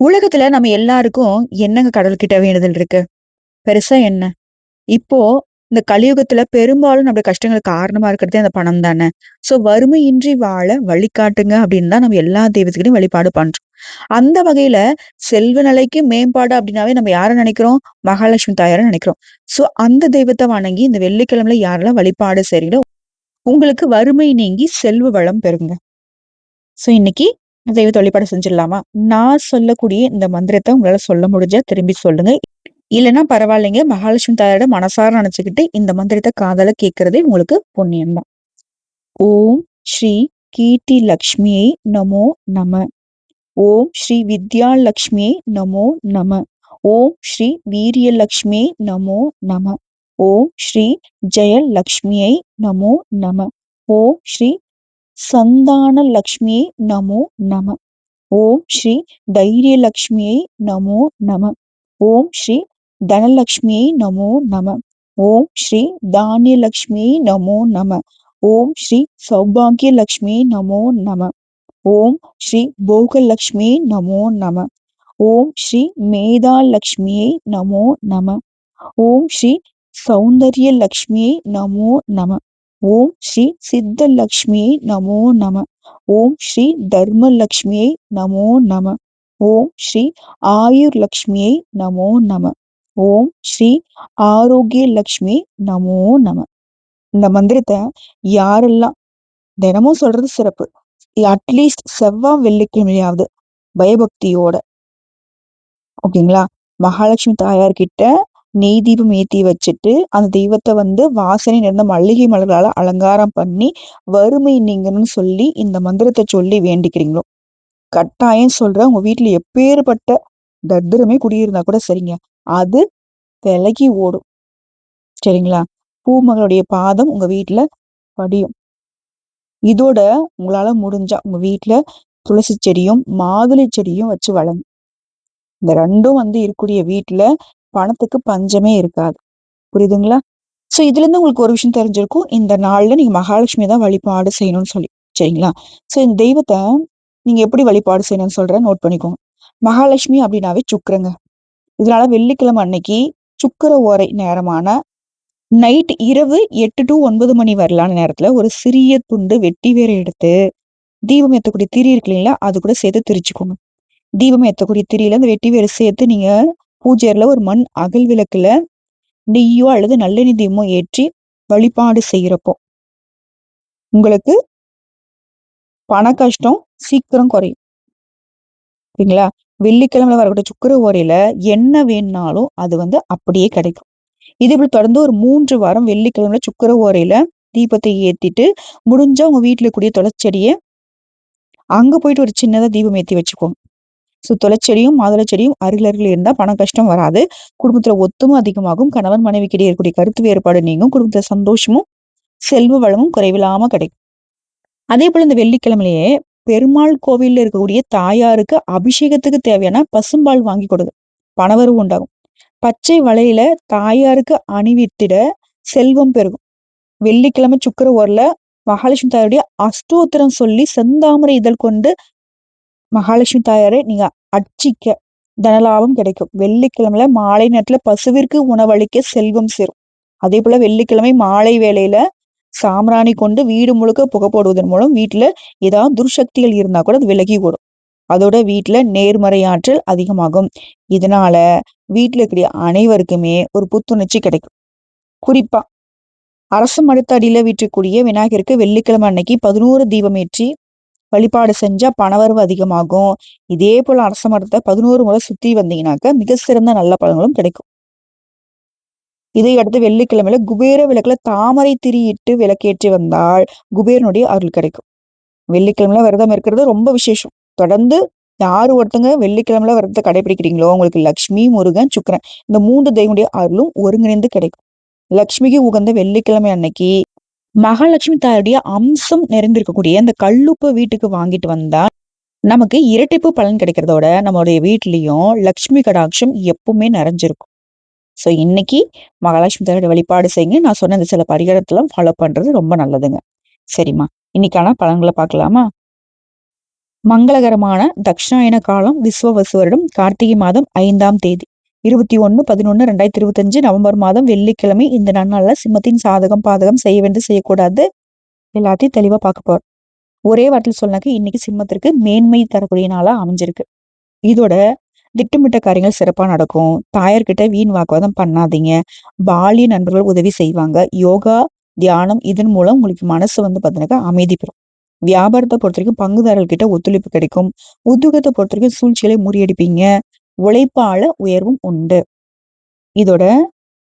உலகத்துல நம்ம எல்லாருக்கும் என்னங்க கடவுள்கிட்ட வேண்டுதல் இருக்கு? பெருசா என்ன? இப்போ இந்த கலியுகத்துல பெரும்பாலும் நம்ம கஷ்டங்களுக்கு காரணமா இருக்கிறதே அந்த பணம் தானே. சோ வறுமையின்றி வாழ வழிகாட்டுங்க அப்படின்னு தான் நம்ம எல்லா தெய்வத்துக்கிட்டையும் வழிபாடு பண்றோம். அந்த வகையில செல்வ நிலைக்கு மேம்பாடு அப்படின்னாவே நம்ம யாரை நினைக்கிறோம்? மகாலட்சுமி தாயார நினைக்கிறோம். சோ அந்த தெய்வத்தை வணங்கி இந்த வெள்ளிக்கிழமையில யாரெல்லாம் வழிபாடு செய்றீங்களோ, உங்களுக்கு வறுமை நீங்கி செல்வ வளம் பெறுங்க. சோ இன்னைக்கு தெய்வத்த வழிபாடு செஞ்சிடலாமா? நான் சொல்லக்கூடிய இந்த மந்திரத்தை உங்களால சொல்ல முடிஞ்சா திரும்பி சொல்லுங்க. இல்லன்னா பரவாயில்லைங்க. மகாலட்சுமி தாயோட மனசார நினைச்சுக்கிட்டு இந்த மந்திரத்தை காதல கேட்கறதே உங்களுக்கு புண்ணியம் தான். ஓம் ஸ்ரீ கீர்த்தி லக்ஷ்மியை நமோ நம. ஓம் ஸ்ரீ வித்யாலக்ஷ்மியை நமோ நம. ஓம் ஸ்ரீ வீரியலக்ஷ்மியை நமோ நம. ஓம் ஸ்ரீ ஜெயலக்ஷ்மியை நமோ நம. ஓம் ஸ்ரீ சந்தானலக்ஷ்மியை நமோ நம. ஓம் ஸ்ரீ தைரியலக்ஷ்மியை நமோ நம. ஓம் ஸ்ரீ தனலக்ஷ்மியை நமோ நம. ஓம் ஸ்ரீ தானியலக்ஷ்மியை நமோ நம. ஓம் ஸ்ரீ சௌபாகியலக்ஷ்மியை நமோ நம. ஓம் ஸ்ரீ போகலக்ஷ்மியை நமோ நம. ஓம் ஸ்ரீ மேதாலக்ஷ்மியை நமோ நம. ஓம் ஸ்ரீ சௌந்தர்யலக்ஷ்மியை நமோ நம. ஓம் ஸ்ரீ சித்தலக்ஷ்மியை நமோ நம. ஓம் ஸ்ரீ தர்மலக்ஷ்மியை நமோ நம. ஓம் ஸ்ரீ ஆயுர்லக்ஷ்மியை நமோ நம. ஓம் ஸ்ரீ ஆரோக்கிய லக்ஷ்மி நமோ நம. இந்த மந்திரத்தை யாரெல்லாம் தினமும் சொல்றது சிறப்பு. அட்லீஸ்ட் செவ்வாய் வெள்ளிக்கிழமையாவது பயபக்தியோட ஓகேங்களா? மகாலட்சுமி தாயார் கிட்ட நெய் தீபம் ஏத்தி வச்சுட்டு, அந்த தெய்வத்தை வந்து வாசனை நிறைந்த மல்லிகை மலர்களால் அலங்காரம் பண்ணி, வறுமை நீங்கணும்னு சொல்லி இந்த மந்திரத்தை சொல்லி வேண்டிக்கிறீங்களோ, கட்டாயம் சொல்றேன் உங்க வீட்டில் எப்பேற்பட்ட தத்திரமே குடியிருந்தா கூட சரிங்க. அது விலகி ஓடும். சரிங்களா? பூமகளுடைய பாதம் உங்க வீட்டில் படியும். இதோட உங்களால முடிஞ்சா உங்க வீட்டில் துளசி செடியும், மாதுளை செடியும் வச்சு வளங்க. இந்த ரெண்டும் வந்து இருக்கக்கூடிய வீட்டில் பணத்துக்கு பஞ்சமே இருக்காது. புரியுதுங்களா? ஸோ இதுலருந்து உங்களுக்கு ஒரு விஷயம் தெரிஞ்சிருக்கும். இந்த நாள்ல நீங்க மகாலட்சுமி தான் வழிபாடு செய்யணும்னு சொல்லி. சரிங்களா? ஸோ இந்த தெய்வத்தை நீங்க எப்படி வழிபாடு செய்யணும்னு சொல்றேன் நோட் பண்ணிக்கோங்க. மகாலட்சுமி அப்படின்னாவே சுக்கிரங்க. இதனால வெள்ளிக்கிழமை அன்னைக்கு சுக்கிர ஓரை நேரமான நைட் இரவு எட்டு டு ஒன்பது மணி வரலான நேரத்துல ஒரு சிறிய துண்டு வெட்டி வேற எடுத்து, தீபம் ஏற்றக்கூடிய திரி இருக்கு இல்லைங்களா? அது கூட சேர்த்து திரிச்சுக்கோங்க. தீபம் ஏற்றக்கூடிய திரியில அந்த வெட்டி வேறு சேர்த்து நீங்க பூஜை அறையில ஒரு மண் அகல் விளக்குல நெய்யோ அல்லது நல்லெண்ணெய் தீபமோ ஏற்றி வழிபாடு செய்யறப்போ உங்களுக்கு பண கஷ்டம் சீக்கிரம் குறையும். ஓகேங்களா? வெள்ளிக்கிழமையில வரக்கூடிய சுக்கிர ஓரையில என்ன வேணும்னாலும் அது வந்து அப்படியே கிடைக்கும். இது இப்படி தொடர்ந்து ஒரு மூன்று வாரம் வெள்ளிக்கிழமையில சுக்கிர ஓரையில தீபத்தை ஏத்திட்டு, முடிஞ்சா உங்க வீட்டில் கூடிய தொலைச்செடியை அங்க போயிட்டு ஒரு சின்னதா தீபம் ஏத்தி வச்சுக்கோங்க. ஸோ தொலைச்செடியும் செடியும், மாதுளை செடியும் அருகில் அருகில் இருந்தா பண கஷ்டம் வராது. குடும்பத்துல ஒத்துமை அதிகமாகும். கணவன் மனைவிக்கிடையே இருக்கக்கூடிய கருத்து வேறுபாடு நீங்கும். குடும்பத்துல சந்தோஷமும், செல்வ வளமும் குறைவில்லாம கிடைக்கும். அதே போல இந்த வெள்ளிக்கிழமையிலேயே பெருமாள் கோவிலில் இருக்கக்கூடிய தாயாருக்கு அபிஷேகத்துக்கு தேவையான பசும்பால் வாங்கி கொடுங்க. பணவரவு உண்டாகும். பச்சை வலையில தாயாருக்கு அணிவித்திட செல்வம் பெருகும். வெள்ளிக்கிழமை சுக்கர ஓர்ல மகாலட்சுமி தாயாருடைய அஷ்டோத்திரம் சொல்லி செந்தாமரை இதழ் கொண்டு மகாலட்சுமி தாயாரை நீங்க அர்ச்சிக்க தனலாபம் கிடைக்கும். வெள்ளிக்கிழமையில மாலை நேரத்துல பசுவிற்கு உணவளிக்க செல்வம் சேரும். அதே போல வெள்ளிக்கிழமை மாலை வேளையில சாம்ராணி கொண்டு வீடு முழுக்க புகை போடுவதன் மூலம் வீட்டுல ஏதாவது துர்சக்திகள் இருந்தா கூட அது விலகி ஓடும். அதோட வீட்டுல நேர்மறை ஆற்றல் அதிகமாகும். இதனால வீட்டுல இருக்கிற அனைவருக்குமே ஒரு புத்துணர்ச்சி கிடைக்கும். குறிப்பா அரசு மடுத்த அடியில வீற்றிருக்கக்கூடிய விநாயகருக்கு வெள்ளிக்கிழமை அன்னைக்கு 11 தீபம் ஏற்றி வழிபாடு செஞ்சா பணவரவு அதிகமாகும். இதே போல அரச மரத்தை பதினோரு முறை சுத்தி வந்தீங்கன்னாக்க மிக சிறந்த நல்ல பலன்களும் கிடைக்கும். இதை அடுத்து வெள்ளிக்கிழமையில குபேர விளக்குல தாமரை திரியிட்டு விளக்கேற்றி வந்தால் குபேரனுடைய அருள் கிடைக்கும். வெள்ளிக்கிழமையில விரதம் இருக்கிறது ரொம்ப விசேஷம். தொடர்ந்து யாரு ஒருத்தங்க வெள்ளிக்கிழமையில விரதத்தை கடைபிடிக்கிறீங்களோ, உங்களுக்கு லக்ஷ்மி முருகன், சுக்கிரன் இந்த மூன்று தெய்வனுடைய அருளும் ஒருங்கிணைந்து கிடைக்கும். லக்ஷ்மிக்கு உகந்த வெள்ளிக்கிழமை அன்னைக்கு மகாலட்சுமி தாயுடைய அம்சம் நிறைந்திருக்கக்கூடிய அந்த கல்லுப்பு வீட்டுக்கு வாங்கிட்டு வந்தா, நமக்கு இரட்டிப்பு பலன் கிடைக்கிறதோட, நம்மளுடைய வீட்லயும் லட்சுமி கடாட்சம் எப்பவுமே நிறைஞ்சிருக்கும். ஸோ இன்னைக்கு மகாலட்சுமி தாயோட வழிபாடு செய்யுங்க. நான் சொன்ன இந்த சில பரிகாரத்தெல்லாம் ஃபாலோ பண்றது ரொம்ப நல்லதுங்க. சரிம்மா. இன்னைக்கான பலன்களை பார்க்கலாமா? மங்களகரமான தக்ஷாயன காலம் விஸ்வ வருடம் கார்த்திகை மாதம் ஐந்தாம் தேதி இருபத்தி ஒன்று பதினொன்று ரெண்டாயிரத்தி இருபத்தஞ்சு நவம்பர் மாதம் வெள்ளிக்கிழமை இந்த நன்னாளில் சிம்மத்தின் சாதகம் பாதகம் செய்ய வேண்டும் செய்யக்கூடாது. எல்லாத்தையும் தெளிவாக பார்க்க போகிறோம் ஒரே வாட்டில் சொன்னாக்க இன்னைக்கு சிம்மத்திற்கு மேன்மை தரக்கூடிய நாளாக அமைஞ்சிருக்கு. இதோட திட்டமிட்ட காரியங்கள் சிறப்பாக நடக்கும். தாயார்கிட்ட வீண் வாக்குவாதம் பண்ணாதீங்க. பாலிய நண்பர்கள் உதவி செய்வாங்க. யோகா தியானம் இதன் மூலம் உங்களுக்கு மனசு வந்து பார்த்தீங்கன்னாக்கா அமைதி பெறும். வியாபாரத்தை பொறுத்த வரைக்கும் பங்குதாரர்கள் ஒத்துழைப்பு கிடைக்கும். உத்தியோகத்தை பொறுத்த வரைக்கும் சூழ்ச்சிகளை முறியடிப்பீங்க. உழைப்பால உயர்வும் உண்டு. இதோட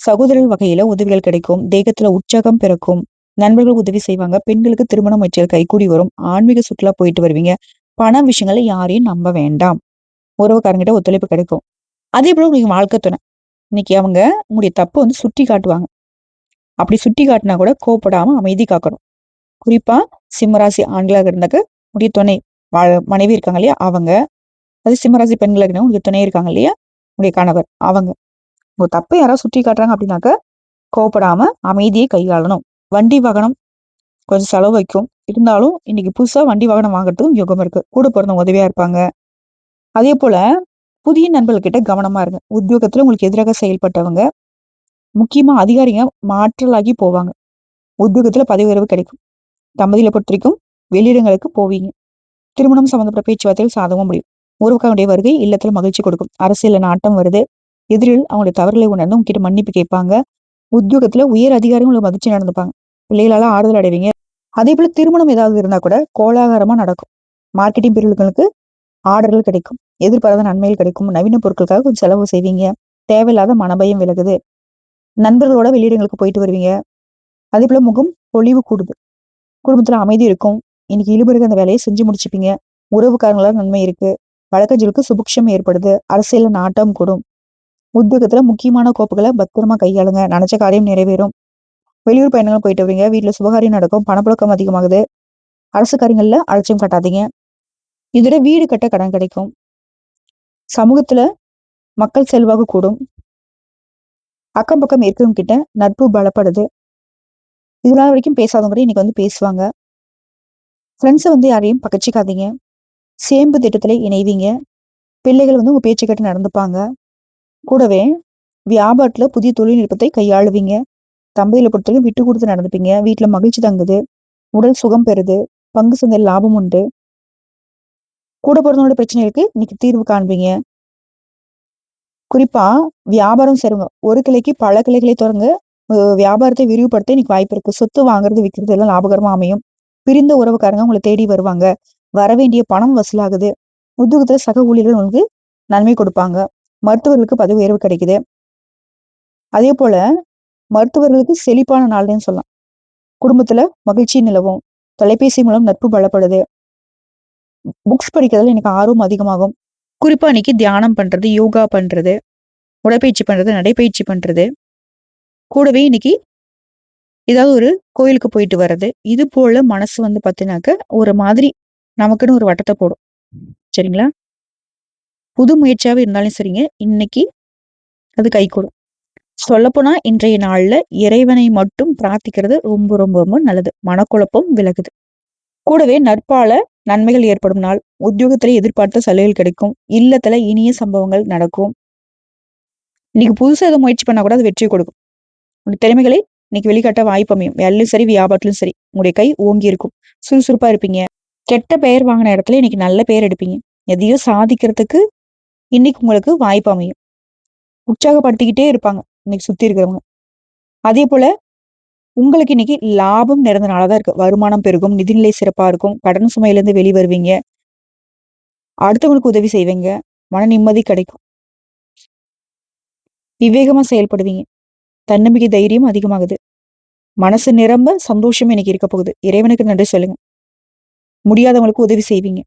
சகோதரர் வகையில உதவிகள் கிடைக்கும். தேகத்துல உற்சாகம் பிறக்கும். நண்பர்கள் உதவி செய்வாங்க. பெண்களுக்கு திருமண முயற்சிகள் கைகூடி வரும். ஆன்மீக சுற்றுலா போயிட்டு வருவீங்க. பண விஷயங்களை யாரையும் நம்ப வேண்டாம். உறவுக்காரங்கிட்ட ஒத்துழைப்பு கிடைக்கும். அதே போல உங்களுக்கு வாழ்க்கை துணை. இன்னைக்கு அவங்க உங்களுடைய தப்பு வந்து சுட்டி காட்டுவாங்க. அப்படி சுட்டி காட்டினா கூட கோப்படாம அமைதி காக்கணும். குறிப்பா சிம்மராசி ஆண்களாக இருந்தாக்க உடைய துணை மனைவி இருக்காங்க இல்லையா? அவங்க அது சிம்மராசி பெண்களாக இருந்தா உங்களுக்கு துணை இருக்காங்க இல்லையா? உடைய கணவர் அவங்க. உங்க தப்பு யாராவது சுற்றி காட்டுறாங்க அப்படின்னாக்க கோப்படாம அமைதியை கையாளணும். வண்டி வாகனம் கொஞ்சம் செலவு வைக்கும். இருந்தாலும் இன்னைக்கு புதுசா வண்டி வாகனம் வாங்குறதுக்கும் யோகம் இருக்கு. கூட பிறந்தவங்க உதவியா இருப்பாங்க. அதே போல புதிய நண்பர்கிட்ட கவனமா இருங்க. உத்தியோகத்துல உங்களுக்கு எதிராக செயல்பட்டவங்க முக்கியமா அதிகாரிங்க மாற்றலாகி போவாங்க. உத்தியோகத்துல பதவி உயர்வு கிடைக்கும். தம்பதியில பொறுத்த வரைக்கும் வெளியிடங்களுக்கு போவீங்க. திருமணம் சம்பந்தப்பட்ட பேச்சுவார்த்தைகள் சாதகமும் முடியும். உறவுக்காருடைய வருகை இல்லத்துல மகிழ்ச்சி கொடுக்கும். அரசியல நாட்டம் வருது? எதிரில் அவங்களுடைய தவறுகளை உணர்ந்து உங்ககிட்ட மன்னிப்பு கேட்பாங்க. உத்தியோகத்துல உயர் அதிகாரிகள் மகிழ்ச்சி நடந்துப்பாங்க. பிள்ளைகளால ஆறுதல் அடைவீங்க. அதே போல திருமணம் ஏதாவது இருந்தா கூட கோலாகாரமா நடக்கும். மார்க்கெட்டிங் பிரிவுகளுக்கு ஆர்டர்கள் கிடைக்கும். எதிர்பாராத நன்மைகள் கிடைக்கும். நவீன பொருட்களுக்காக கொஞ்சம் செலவு செய்வீங்க. தேவையில்லாத மனபயம் விலகுது. நண்பர்களோட வெளியிடங்களுக்கு போயிட்டு வருவீங்க. அதே போல முகம் பொழிவு கூடுது. குடும்பத்துல அமைதி இருக்கும். இன்னைக்கு இழுபருக்கு அந்த வேலையை செஞ்சு முடிச்சுப்பீங்க. உறவுக்காரங்களால நன்மை இருக்கு. வழக்கஞ்சலுக்கு சுபிக்ஷம் ஏற்படுது. அரசியல நாட்டம் கூடும். உத்தியோகத்துல முக்கியமான கோப்புகளை பத்திரமா கையாளுங்க. நினைச்ச காரியம் நிறைவேறும். வெளியூர் பயணங்கள் போயிட்டு வரீங்க. வீட்டுல சுபகாரியம் நடக்கும். பணப்புழக்கம் அதிகமாகுது. அரசு காரியங்கள்ல அலட்சியம் காட்டாதீங்க. இதோட வீடு கட்ட கடன் கிடைக்கும். சமூகத்துல மக்கள் செல்வாக்கு கூடும். அக்கம் பக்கம் இருக்கவங்க கிட்ட நட்பு பலப்படுது. இதனால வரைக்கும் பேசாதவங்க இன்னைக்கு வந்து பேசுவாங்க. ஃப்ரெண்ட்ஸை வந்து யாரையும் பகச்சிக்காதீங்க. சேம்பு திட்டத்தில் இணைவீங்க. பிள்ளைகள் வந்து உங்கள் பேச்சு கேட்டு நடந்துப்பாங்க. கூடவே வியாபாரத்தில் புதிய தொழில்நுட்பத்தை கையாளுவீங்க. தம்பதியில பொறுத்தவரைக்கும் விட்டு கொடுத்து நடந்துப்பீங்க. வீட்டில் மகிழ்ச்சி தங்குது. உடல் சுகம் பெறுது. பங்கு சந்தையில் லாபம் உண்டு. கூட பிறந்தவங்களோட பிரச்சனைகளுக்கு இன்னைக்கு தீர்வு காண்பீங்க. குறிப்பா வியாபாரம் செய்றவங்க ஒரு கிளைக்கு பல கிளைகளை தொடங்க வியாபாரத்தை விரிவுபடுத்த இன்னைக்கு வாய்ப்பு இருக்கு. சொத்து வாங்குறது விற்கிறது எல்லாம் லாபகரமா அமையும். பிரிந்த உறவுக்காரங்க உங்களை தேடி வருவாங்க. வர வேண்டிய பணம் வசூலாகுது. உத்தியோகத்துல சக ஊழியர்கள் உங்களுக்கு நன்மை கொடுப்பாங்க. மருத்துவர்களுக்கு பதவி உயர்வு கிடைக்குது. அதே போல மருத்துவர்களுக்கு செழிப்பான நாள்னு சொல்லலாம். குடும்பத்துல மகிழ்ச்சி நிலவும். தொலைபேசி மூலம் நட்பு பலப்படுது. புக்ஸ் படிக்கிறதுல எனக்கு ஆர்வம் அதிகமாகும். குறிப்பா இன்னைக்கு தியானம் பண்றது யோகா பண்றது உடற்பயிற்சி பண்றது நடைப்பயிற்சி பண்றது. கூடவே இன்னைக்கு ஏதாவது ஒரு கோயிலுக்கு போயிட்டு வர்றது. இது போல மனசு வந்து பார்த்தீங்கன்னாக்க ஒரு மாதிரி நமக்குன்னு ஒரு வட்டத்தை போடும். சரிங்களா? புது முயற்சியாகவே இருந்தாலும் சரிங்க. இன்னைக்கு அது கை கூடும். சொல்லப்போனா இன்றைய நாள்ல இறைவனை மட்டும் பிரார்த்திக்கிறது ரொம்ப ரொம்ப ரொம்ப நல்லது. மனக்குழப்பம் விலகுது. கூடவே நட்பால நன்மைகள் ஏற்படும் நாள். உத்தியோகத்துல எதிர்பார்த்த சலுகைகள் கிடைக்கும். இல்லத்துல இனிய சம்பவங்கள் நடக்கும். இன்னைக்கு புதுசாக எதுவும் முயற்சி பண்ணா கூட அது வெற்றி கொடுக்கும். உங்களுடைய திறமைகளை இன்னைக்கு வெளிக்காட்ட வாய்ப்பு அமையும். வேலையும் சரி வியாபாரத்திலும் சரி உங்களுடைய கை ஓங்கி இருக்கும். சுறுசுறுப்பா இருப்பீங்க. கெட்ட பெயர் வாங்கின இடத்துல இன்னைக்கு நல்ல பெயர் எடுப்பீங்க. எதையோ சாதிக்கிறதுக்கு இன்னைக்கு உங்களுக்கு வாய்ப்பு அமையும். உற்சாகப்படுத்திக்கிட்டே இருப்பாங்க இன்னைக்கு சுத்தி இருக்கிறவங்க. அதே போல உங்களுக்கு இன்னைக்கு லாபம் நிறைந்த நாளாதான் இருக்கு. வருமானம் பெருகும் நிதிநிலை சிறப்பா இருக்கும் கடன் சுமையில இருந்து வெளிவருவீங்க அடுத்தவங்களுக்கு உதவி செய்வீங்க மன நிம்மதி கிடைக்கும். விவேகமா செயல்படுவீங்க. தன்னம்பிக்கை தைரியம் அதிகமாகுது. மனசு நிரம்ப சந்தோஷம் இன்னைக்கு இருக்க போகுது. இறைவனுக்கு நன்றி சொல்லுங்க. முடியாதவங்களுக்கு உதவி செய்வீங்க.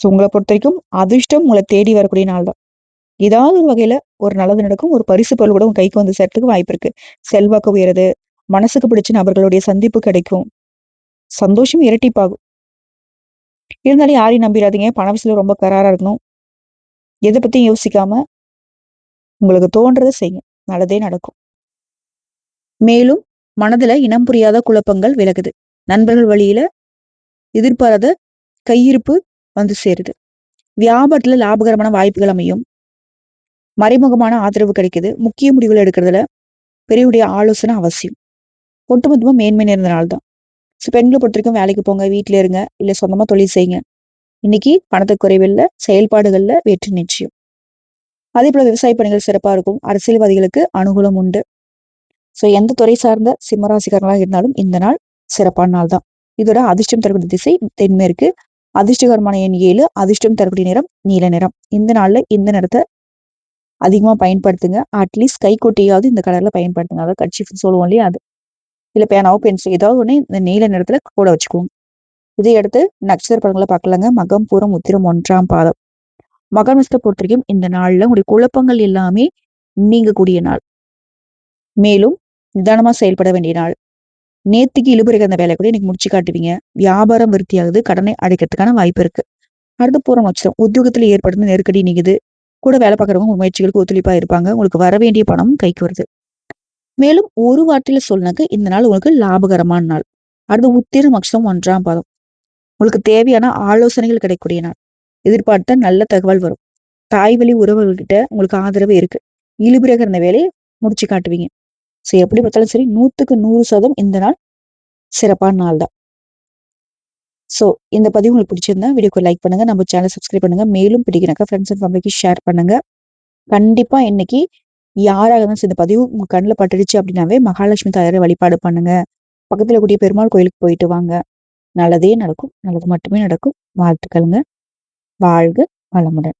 ஸோ உங்களை பொறுத்த வரைக்கும் அதிர்ஷ்டம் உங்களை தேடி வரக்கூடிய நாள் தான். ஏதாவது ஒரு வகையில ஒரு நல்லது நடக்கும் ஒரு பரிசு பொருள் கூட உங்க கைக்கு வந்து சேர்த்துக்கு வாய்ப்பு இருக்கு. செல்வாக்கு உயருது மனசுக்கு பிடிச்ச நபர்களுடைய சந்திப்பு கிடைக்கும். சந்தோஷம் இரட்டிப்பாகும். இருந்தாலும் யாரையும் நம்பிடாதீங்க. பண விஷயம் ரொம்ப கராரா இருக்கணும். எதை பத்தியும் யோசிக்காம உங்களுக்கு தோன்றதை செய்யுங்க. நல்லதே நடக்கும். மேலும் மனதுல இனம் புரியாத குழப்பங்கள் விலகுது. நண்பர்கள் வழியில எதிர்பாராத கையிருப்பு வந்து சேருது. வியாபாரத்துல லாபகரமான வாய்ப்புகள் அமையும். மறைமுகமான ஆதரவு கிடைக்குது. முக்கிய முடிவுகள் எடுக்கிறதுல பெரியவுடைய ஆலோசனை அவசியம். ஒட்டுமொத்தமா மேன்மை நிறைந்த நாள் தான் ஸோ பெண்களை பொறுத்த வரைக்கும் வேலைக்கு போங்க வீட்டில இருங்க இல்லை சொந்தமா தொழில் செய்யுங்க. இன்னைக்கு பணத்தை குறைவில்ல செயல்பாடுகள்ல வெற்றி நிச்சயம். அதே போல விவசாய பணிகள் சிறப்பா இருக்கும். அரசியல்வாதிகளுக்கு அனுகூலம் உண்டு. ஸோ எந்த துறை சார்ந்த சிம்மராசிக்காரங்களாக இருந்தாலும் இந்த நாள் சிறப்பான நாள் தான் இதோட அதிர்ஷ்டம் தரக்கூடிய திசை தென்மேற்கு. அதிர்ஷ்டகரமான எண் ஏழு அதிர்ஷ்டம் தரக்கூடிய நிறம் நீல நிறம். இந்த நாள்ல இந்த நிறத்தை அதிகமாக பயன்படுத்துங்க. அட்லீஸ்ட் கை இந்த கலர்ல பயன்படுத்துங்க. அதாவது கட்சி சொல்லுவோம் இல்லையா அது? இல்லை பேனாவோ பென்சில் ஏதாவது ஒன்று இந்த நீல நிறத்துல கூட வச்சுக்குவோம். இதை அடுத்து நட்சத்திர படங்களை பார்க்கலாங்க. மகம் பூரம் உத்திரம் ஒன்றாம் பாதம். மகம் நட்சத்திர பொறுத்த வரைக்கும் இந்த நாள்ல உங்களுடைய குழப்பங்கள் எல்லாமே நீங்கக்கூடிய நாள். மேலும் நிதானமா செயல்பட வேண்டிய நாள். நேத்துக்கு இழுபறிக்கு அந்த வேலை கூட இன்னைக்கு முடிச்சு காட்டுவீங்க. வியாபாரம் விருத்தியாகுது கடனை அடைக்கிறதுக்கான வாய்ப்பு இருக்கு. அடுத்து பூரம் வச்சிடும் உத்தியோகத்துல ஏற்படுத்த நெருக்கடி நீங்குது. கூட வேலை பார்க்குறவங்க முயற்சிகளுக்கு ஒத்துழைப்பா இருப்பாங்க. உங்களுக்கு வர வேண்டிய பணம் கைக்கு வருது. மேலும் ஒரு வார்த்தையில சொன்னாக்க இந்த நாள் உங்களுக்கு லாபகரமான நாள். அடுத்து உத்திர நட்சத்திரம் ஒன்றாம் பாதம். உங்களுக்கு தேவையான ஆலோசனைகள் கிடைக்கக்கூடிய நாள். எதிர்பார்த்த நல்ல தகவல் வரும். தாய் வழி உறவுகள்கிட்ட உங்களுக்கு ஆதரவு இருக்கு. இழுபிறகு இருந்த வேலையை முடிச்சு காட்டுவீங்க. ஸோ எப்படி பார்த்தாலும் சரி நூற்றுக்கு நூறு சதம் இந்த நாள் சிறப்பான நாள் தான். ஸோ இந்த பதிவு உங்களுக்கு பிடிச்சிருந்தா வீடியோக்கு லைக் பண்ணுங்க. நம்ம சேனல் சப்ஸ்கிரைப் பண்ணுங்க. மேலும் பிடிக்கிறாக்க ஃப்ரெண்ட்ஸ் அண்ட் ஃபேமிலிக்கு ஷேர் பண்ணுங்க. கண்டிப்பா இன்னைக்கு யாராக இருந்தாலும் இந்த பதிவு உங்க கண்ணில் பட்டுடுச்சு அப்படின்னாவே மகாலட்சுமி தாயாரை வழிபாடு பண்ணுங்க. பக்கத்தில் கூடிய பெருமாள் கோயிலுக்கு போயிட்டு வாங்க. நல்லதே நடக்கும். நல்லது மட்டுமே நடக்கும். வாழ்த்துக்களுங்க. வாழ்க வளமுடன்.